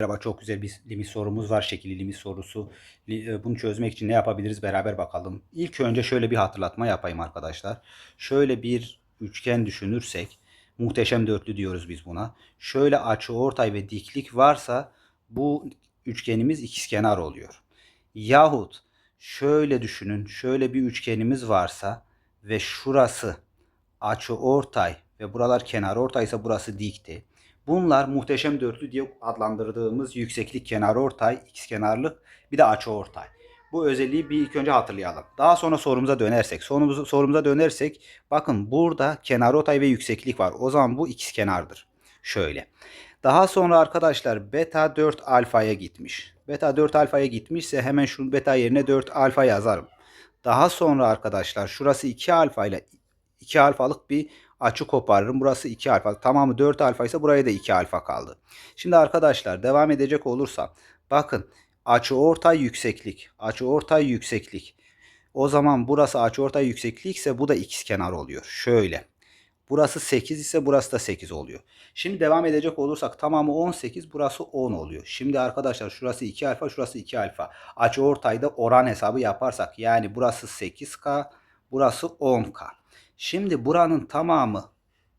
Merhaba çok güzel bir limit sorumuz var. Şekilli limit sorusu. E, Bunu çözmek için ne yapabiliriz beraber bakalım. İlk önce şöyle bir hatırlatma yapayım arkadaşlar. Şöyle bir üçgen düşünürsek muhteşem dörtlü diyoruz biz buna. Şöyle açı ortay ve diklik varsa bu üçgenimiz ikizkenar oluyor. Yahut şöyle düşünün. Şöyle bir üçgenimiz varsa ve şurası açı ortay ve buralar kenar ortaysa burası dikti. Bunlar muhteşem dörtlü diye adlandırdığımız yükseklik kenar ortay, ikizkenarlık bir de açı ortay. Bu özelliği bir ilk önce hatırlayalım. Daha sonra sorumuza dönersek, sorumuza, sorumuza dönersek bakın burada kenar ortay ve yükseklik var. O zaman bu ikizkenardır. Şöyle. Daha sonra arkadaşlar beta 4 alfaya gitmiş. Beta 4 alfaya gitmişse hemen şu beta yerine 4 alfa yazarım. Daha sonra arkadaşlar şurası 2 alfa ile 2 alfalık bir açı koparırım. Burası 2 alfa. Tamamı 4 alfa ise buraya da 2 alfa kaldı. Şimdi arkadaşlar devam edecek olursam bakın açı ortay yükseklik. Açı ortay yükseklik. O zaman burası açı ortay yükseklik ise bu da ikizkenar oluyor. Şöyle. Burası 8 ise burası da 8 oluyor. Şimdi devam edecek olursak tamamı 18 burası 10 oluyor. Şimdi arkadaşlar şurası 2 alfa şurası 2 alfa. Açı ortayda oran hesabı yaparsak yani burası 8K burası 10K. Şimdi buranın tamamı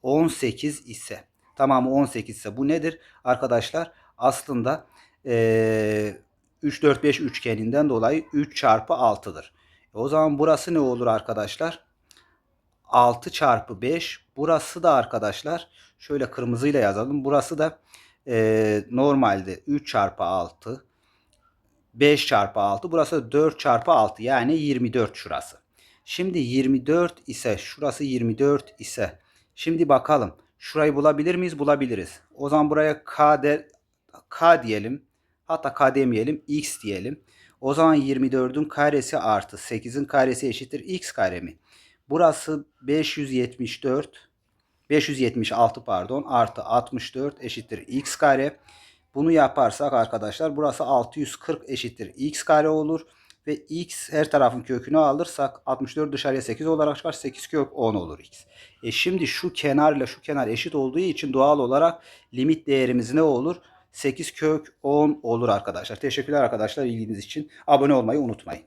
18 ise tamamı 18 ise bu nedir? Arkadaşlar aslında eee 3 4 5 üçgeninden dolayı 3 çarpı 6'dır. O zaman burası ne olur arkadaşlar? 6 çarpı 5. Burası da arkadaşlar şöyle kırmızıyla yazalım. Burası da eee, normalde 3 çarpı 6 5 çarpı 6. Burası da 4 çarpı 6 yani 24 şurası. Şimdi 24 ise şurası 24 ise şimdi bakalım şurayı bulabilir miyiz? Bulabiliriz. O zaman buraya k, de, k diyelim. Hatta k demeyelim x diyelim. O zaman 24'ün karesi artı 8'in karesi eşittir x kare mi? Burası 574 576 pardon artı 64 eşittir x kare. Bunu yaparsak arkadaşlar burası 640 eşittir x kare olur. Ve x her tarafın kökünü alırsak 64 dışarıya 8 olarak çıkar. 8 kök 10 olur x. E şimdi şu kenar ile şu kenar eşit olduğu için doğal olarak limit değerimiz ne olur? 8 kök 10 olur arkadaşlar. Teşekkürler arkadaşlar ilginiz için. Abone olmayı unutmayın.